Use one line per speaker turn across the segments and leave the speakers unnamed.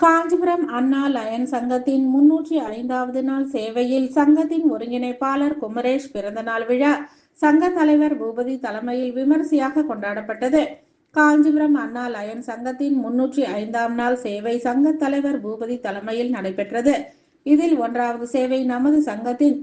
காஞ்சிபுரம் அண்ணா line சங்கத்தின் முன்னூற்றி ஐந்தாவது நாள் சேவையில் சங்கத்தின் ஒருங்கிணைப்பாளர் குமரேஷ் பிறந்தநாள் விழா சங்க தலைவர் பூபதி தலைமையில் விமரிசையாக கொண்டாடப்பட்டது. காஞ்சிபுரம் அண்ணா லயன் சங்கத்தின் முன்னூற்றி ஐந்தாம் நாள் சேவை சங்க தலைவர் பூபதி தலைமையில் நடைபெற்றது. இதில் ஒன்றாவது சேவை நமது சங்கத்தின்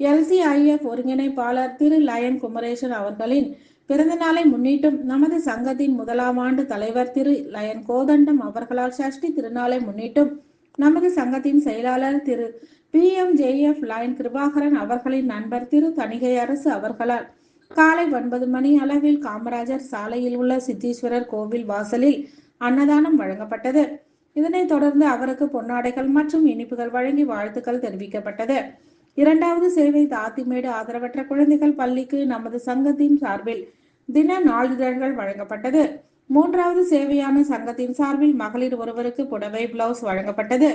எல்சிஐஎஃப் ஒருங்கிணைப்பாளர் திரு லயன் குமரேசன் அவர்களின் பிறந்த நாளை முன்னிட்டும் நமது சங்கத்தின் முதலாம் ஆண்டு தலைவர் திரு லயன் கோதண்டம் அவர்களால் சஷ்டி திருநாளை முன்னிட்டும் நமது சங்கத்தின் செயலாளர் திரு P M JF lion Kirubakaran அவர்களின் நண்பர் திரு தணிகை அரசு அவர்களால் காலை ஒன்பது மணி அளவில் காமராஜர் சாலையில் உள்ள சித்தீஸ்வரர் கோவில் வாசலில் அன்னதானம் வழங்கப்பட்டது. இதனைத் தொடர்ந்து அவருக்கு பொன்னாடைகள் மற்றும் இனிப்புகள் வழங்கி வாழ்த்துக்கள் தெரிவிக்கப்பட்டது. இரண்டாவது சேவை தாத்திமேடு ஆதரவற்ற குழந்தைகள் பள்ளிக்கு நமது சங்கத்தின் சார்பில் தின நாளிதழ்கள் வழங்கப்பட்டது. மூன்றாவது சேவையான சங்கத்தின் சார்பில் மகளிர் ஒருவருக்கு புடவை பிளவுஸ் வழங்கப்பட்டது.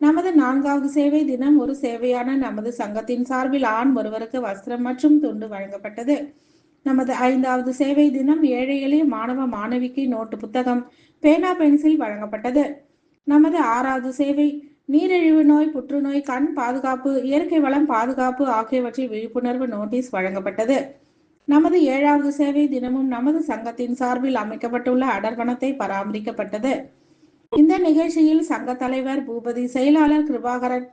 நமது நான்காவது சேவை தினம் ஒரு சேவையான நமது சங்கத்தின் சார்பில் ஆண் ஒருவருக்கு வஸ்திரம் மற்றும் துண்டு வழங்கப்பட்டது. நமது ஐந்தாவது சேவை தினம் ஏழை எளிய மாணவ மாணவிக்கு நோட்டு புத்தகம் பேனா பென்சில் வழங்கப்பட்டது. நமது ஆறாவது சேவை நீரிழிவு நோய் புற்றுநோய் கண் பாதுகாப்பு இயற்கை வளம் பாதுகாப்பு ஆகியவற்றில் விழிப்புணர்வு நோட்டீஸ் வழங்கப்பட்டது. நமது ஏழாவது சேவை தினமும் நமது சங்கத்தின் சார்பில் அமைக்கப்பட்டுள்ள அடர்வனத்தை பராமரிக்கப்பட்டது. இந்த நிகழ்ச்சியில் சங்க தலைவர் பூபதி செயலாளர் கிருபாகரன்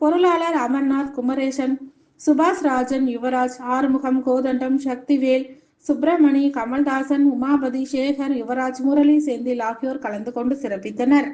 பொருளாளர் அமர்நாத் குமரேசன் சுபாஷ் ராஜன் யுவராஜ் ஆறுமுகம் கோதண்டம் சக்திவேல் சுப்பிரமணி கமல்தாசன் உமாபதி சேகர் யுவராஜ் முரளி செந்தில் ஆகியோர் கலந்து கொண்டு சிறப்பித்தனர்.